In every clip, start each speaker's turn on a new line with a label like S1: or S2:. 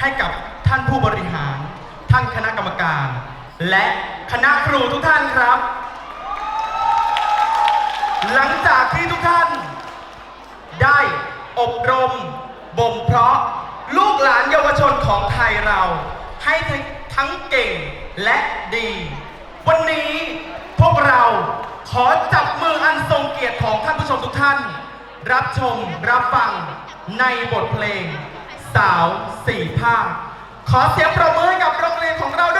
S1: ให้กับท่านผู้บริหาร ท่านคณะกรรมการ และคณะครูทุกท่านครับ หลังจากที่ทุกท่าน ได้อบรมบ่มเพาะลูกหลานเยาวชนของไทยเรา ให้ทั้งเก่งและดี วันนี้พวกเราขอจับมืออันทรงเกียรติของท่านผู้ชมทุกท่าน รับชมรับฟังในบทเพลง สาวสี่ภาคขอเสียงประมือกับโรงเรียนของเราด้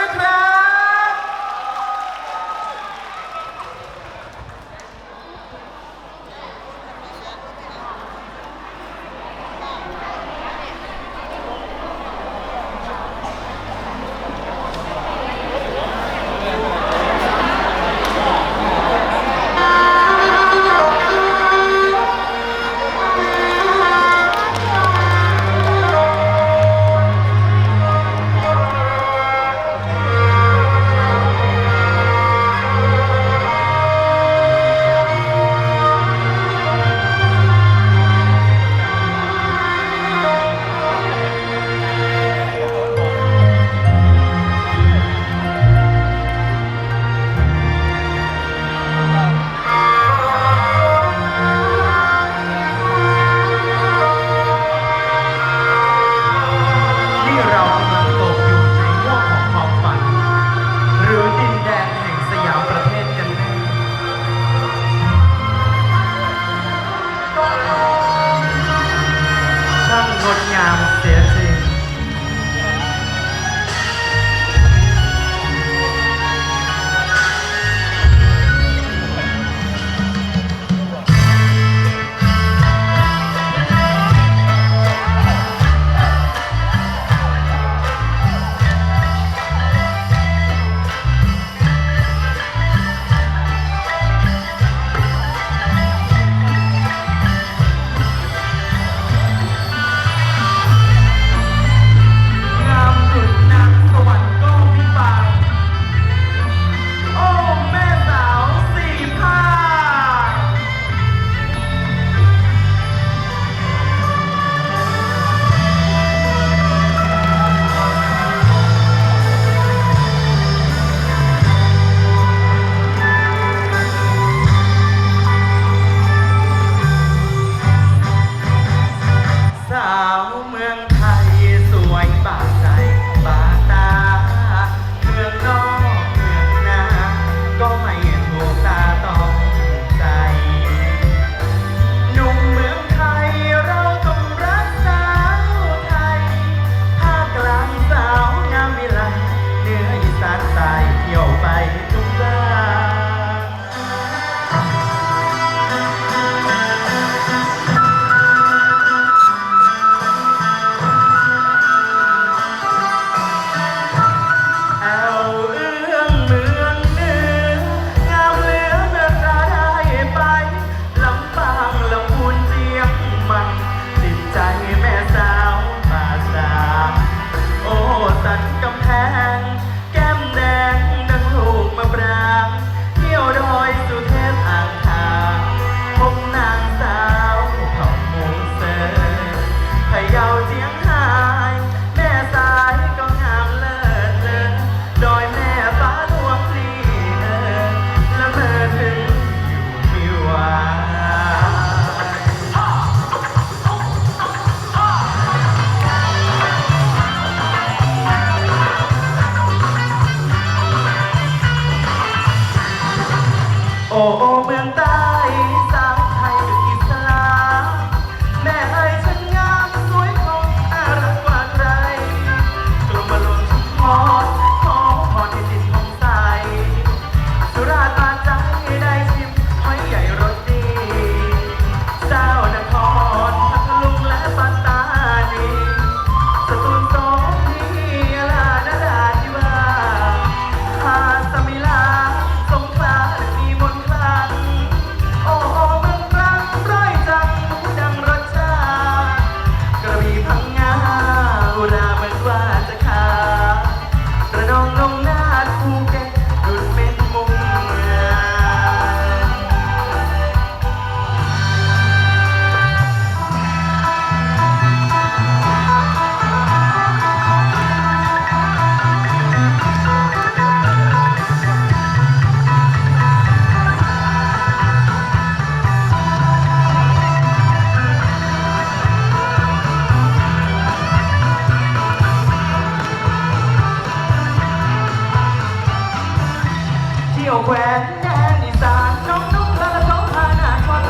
S1: วย แขวนแดนอีานน้องนุ่งและลองหานาคอน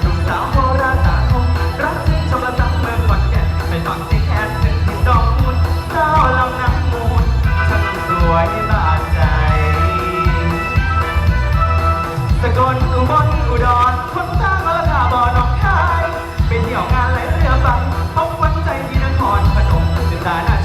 S1: หนุ่มาวโคราชสาคมรักที่ชมละสังเมืองขอนแก่นไปตอนที่แคนถึงที่ดอกคูณเจ้าลำนำมูลช่างสวยบาดใจสกลอุบลอุดรคนสร้างมาละกาบ่อน้องคายไปเที่ยวงานไหลเรือฟังพบวันใจที่นครพนศึกษาห